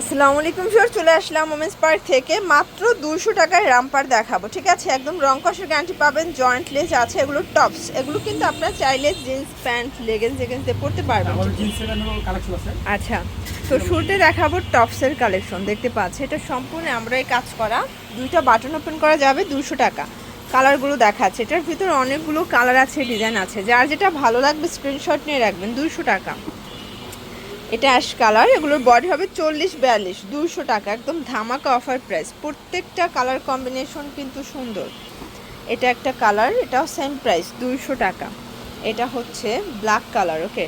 আসসালামু আলাইকুম স্যার চলে আসলাম ওমেন্স পার্ক থেকে। মাত্র দুশো টাকায় রামপার দেখাবো ঠিক আছে? একদম রং কষের গ্যারান্টি পাবেন জয়েন্ট লেস আছে এগুলো টপস এগুলো কিন্তু আপনার চাইলে জিন্স প্যান্ট লেগেন্স জেগেন্স দিয়ে পড়তে পারবেন। আচ্ছা তো শুরুতে দেখাবো টপসের কালেকশন দেখতে পাচ্ছি। এটা সম্পূর্ণ আমরা এই কাজ করা দুইটা বাটন ওপেন করা যাবে দুশো টাকা। কালারগুলো দেখাচ্ছে এটার ভিতরে অনেকগুলো কালার আছে ডিজাইন আছে। যার যেটা ভালো লাগবে স্ক্রিনশট নিয়ে রাখবেন দুশো টাকা। এটা অ্যাশ কালার এগুলোর বডি হবে চল্লিশ বিয়াল্লিশ দুশো টাকা একদম ধামাকা অফার প্রাইস প্রত্যেকটা কালার কম্বিনেশন কিন্তু সুন্দর। এটা একটা কালার এটাও সেম প্রাইস দুইশো টাকা। এটা হচ্ছে ব্ল্যাক কালার ওকে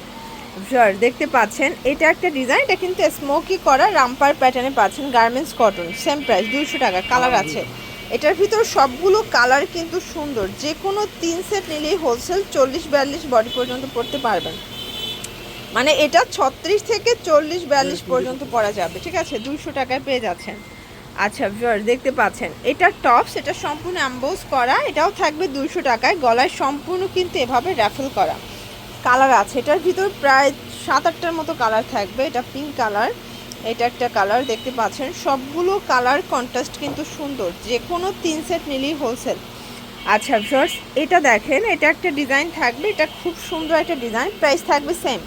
ভিউয়ার দেখতে পাচ্ছেন এটা একটা ডিজাইন এটা কিন্তু স্মোকি করা রামপার প্যাটার্নে পাচ্ছেন গার্মেন্টস কটন সেম প্রাইস দুইশো টাকা কালার আছে। এটার ভিতর সবগুলো কালার কিন্তু সুন্দর যে কোনো তিন সেট নিলেই হোলসেল চল্লিশ বিয়াল্লিশ বডি পর্যন্ত পড়তে পারবেন। মানে এটা ছত্রিশ থেকে চল্লিশ বিয়াল্লিশ পর্যন্ত পরা যাবে, ঠিক আছে? দুইশো টাকায় পেয়ে যাচ্ছেন। আচ্ছা ভিউয়ার দেখতে পাচ্ছেন। এটা টপস এটা সম্পূর্ণ অ্যাম্বোজ করা, এটাও থাকবে দুইশো টাকায়। গলায় সম্পূর্ণ কিন্তু এভাবে র্যাফেল করা। কালার আছে, এটার ভিতর প্রায় সাত আটটার মতো কালার থাকবে। এটা পিঙ্ক কালার এটা একটা কালার দেখতে পাচ্ছেন। সবগুলো কালার কন্ট্রাস্ট কিন্তু সুন্দর। যে কোনো তিন সেট নিলেই হোলসেল আচ্ছা ভিউয়ার্স এটা দেখেন, এটা একটা ডিজাইন থাকবে। এটা খুব সুন্দর একটা ডিজাইন প্রাইস থাকবে সেম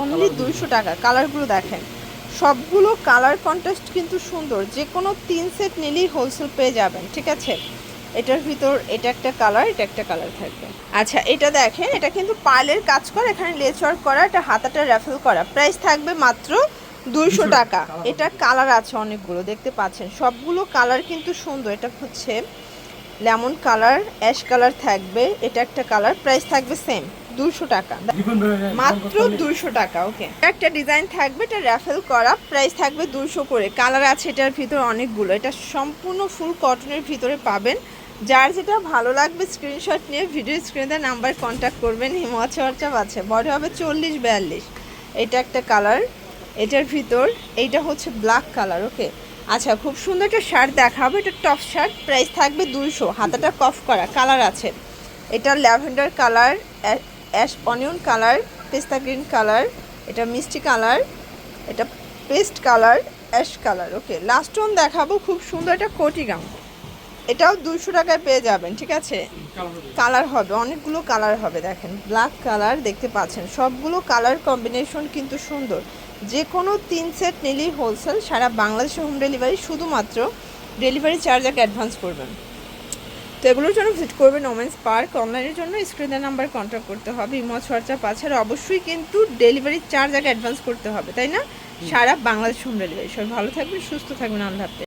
অনলি দুইশো টাকা। কালারগুলো দেখেন। সবগুলো কালার কন্ট্রাস্ট কিন্তু সুন্দর। যে কোনো তিন সেট নিলেই হোলসেল পেয়ে যাবেন ঠিক আছে? এটার ভিতর এটা একটা কালার এটা একটা কালার থাকবে। আচ্ছা এটা দেখেন এটা কিন্তু পার্লের কাজ করা এখানে লেস ওয়ার্ক করা এটা হাতাটা র্যাফেল করা। প্রাইস থাকবে মাত্র দুইশো টাকা। টাকা। এটা কালার আছে অনেকগুলো দেখতে পাচ্ছেন। সবগুলো কালার কিন্তু সুন্দর। এটা হচ্ছে লেমন কালার অ্যাশ কালার থাকবে। এটা একটা কালার প্রাইস থাকবে সেম দুশো টাকা। মাত্র দুশো টাকা ওকে একটা ডিজাইন থাকবে এটা র্যাফেল করা প্রাইস থাকবে দুশো করে। কালার আছে এটার ভিতরে অনেকগুলো। এটা সম্পূর্ণ ফুল কটনের ভিতরে পাবেন। যার যেটা ভালো লাগবে স্ক্রিনশট নিয়ে ভিডিও স্ক্রিনে নাম্বার কন্ট্যাক্ট করবেন। হিমাচ হোয়াটসঅ্যাপ আছে। বড় হবে চল্লিশ বিয়াল্লিশ। এটা একটা কালার এটার ভিতর এইটা হচ্ছে ব্ল্যাক কালার ওকে আচ্ছা খুব সুন্দর একটা শার্ট দেখাবো। এটা টপ শার্ট প্রাইস থাকবে দুইশো হাতাটা কফ করা কালার আছে। এটা lavender colour ash onion colour, পেস্তা গ্রিন কালার, এটা মিষ্টি কালার, এটা paste colour, ash colour, okay. Last one দেখাবো, খুব সুন্দর একটা কোটি গাম এটাও দুশো টাকায় পেয়ে যাবেন, ঠিক আছে? কালার হবে, অনেকগুলো কালার হবে, দেখেন। ব্ল্যাক কালার দেখতে পাচ্ছেন, সবগুলো কালার কম্বিনেশন কিন্তু সুন্দর। যে কোনো তিন সেট নিলেই হোলসেল, সারা বাংলাদেশে হোম ডেলিভারি শুধুমাত্র ডেলিভারি চার্জ আগে অ্যাডভান্স করবেন। তো এগুলোর জন্য ভিজিট করবেন ওমেন্স পার্ক অনলাইনের জন্য স্ক্রিনের নাম্বার কন্ট্যাক্ট করতে হবে ইমো হোয়াটসঅ্যাপ পাছাড়া আর অবশ্যই কিন্তু ডেলিভারি চার্জ আগে অ্যাডভান্স করতে হবে তাই না? সারা বাংলাদেশ হোম ডেলিভারি সবাই ভালো থাকবেন সুস্থ থাকবেন আল্লাহ হাফেজ।